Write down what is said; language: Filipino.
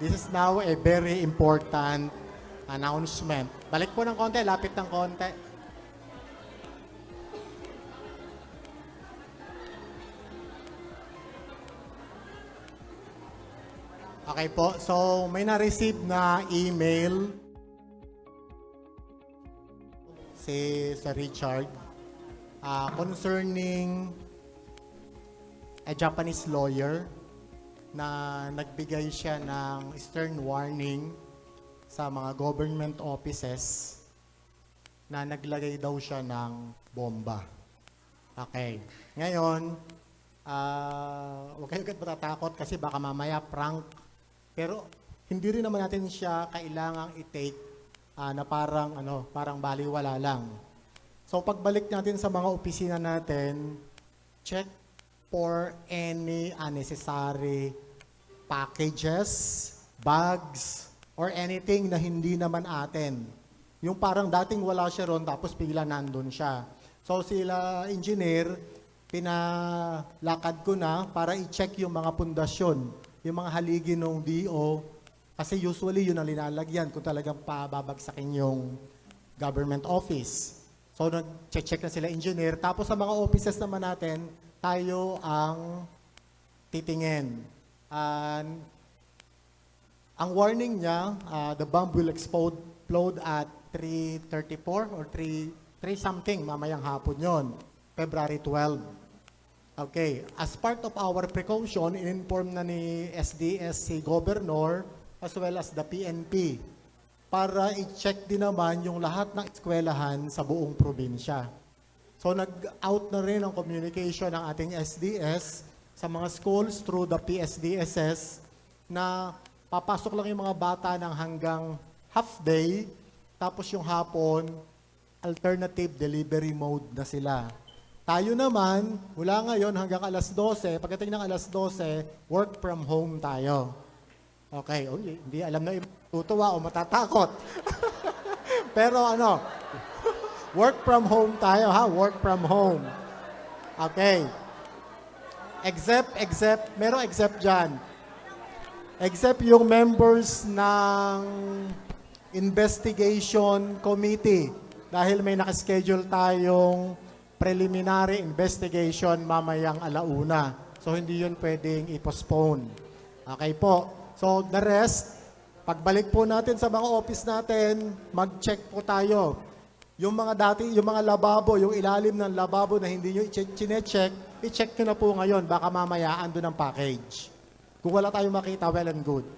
This is now a very important announcement. Balik po ng konti, lapit ng konti. Okay po, so may na-receive na email si Sir Richard ah, concerning a Japanese lawyer na nagbigay siya ng stern warning sa mga government offices na naglagay daw siya ng bomba. Okay. Ngayon, ah huwag kayo agad matatakot kasi baka mamaya prank. Pero hindi rin naman natin siya kailangang i-take ah, na parang ano, parang baliwala lang. So pagbalik natin sa mga opisina natin, check for any unnecessary packages, bags, or anything na hindi naman atin. Yung parang dating wala siya ron tapos bigla nandun siya. So sila engineer, pinalakad ko na para i-check yung mga pundasyon, yung mga haligi ng DO, kasi usually yun ang linalagyan kung talagang pababagsakin yung government office. So nag-check na sila engineer. Tapos sa mga offices naman natin, tayo ang titingin. And ang warning niya, uh, the bomb will explode explode at 3.34 or 3, 3 something mamayang hapon yon, February 12. Okay, as part of our precaution, in-inform na ni SDS si Governor as well as the PNP para i-check din naman yung lahat ng eskwelahan sa buong probinsya. So nag-out na rin ang communication ng ating SDS sa mga schools through the PSDSS na papasok lang yung mga bata ng hanggang half day, tapos yung hapon, alternative delivery mode na sila. Tayo naman, mula ngayon hanggang alas 12, pagdating ng alas 12, work from home tayo. Okay, oh, hindi alam na tutuwa o matatakot. Pero ano, work from home tayo ha, work from home. Okay. Except, except, merong except dyan. Except yung members ng investigation committee dahil may nakaschedule tayong preliminary investigation mamayang alauna. So hindi yun pwedeng i-postpone. Okay po. So the rest, pagbalik po natin sa mga office natin, mag-check po tayo. Yung mga dati, yung mga lababo, yung ilalim ng lababo na hindi nyo i-check, i-check nyo na po ngayon. Baka mamaya ando ng package. Kung wala tayong makita, well and good.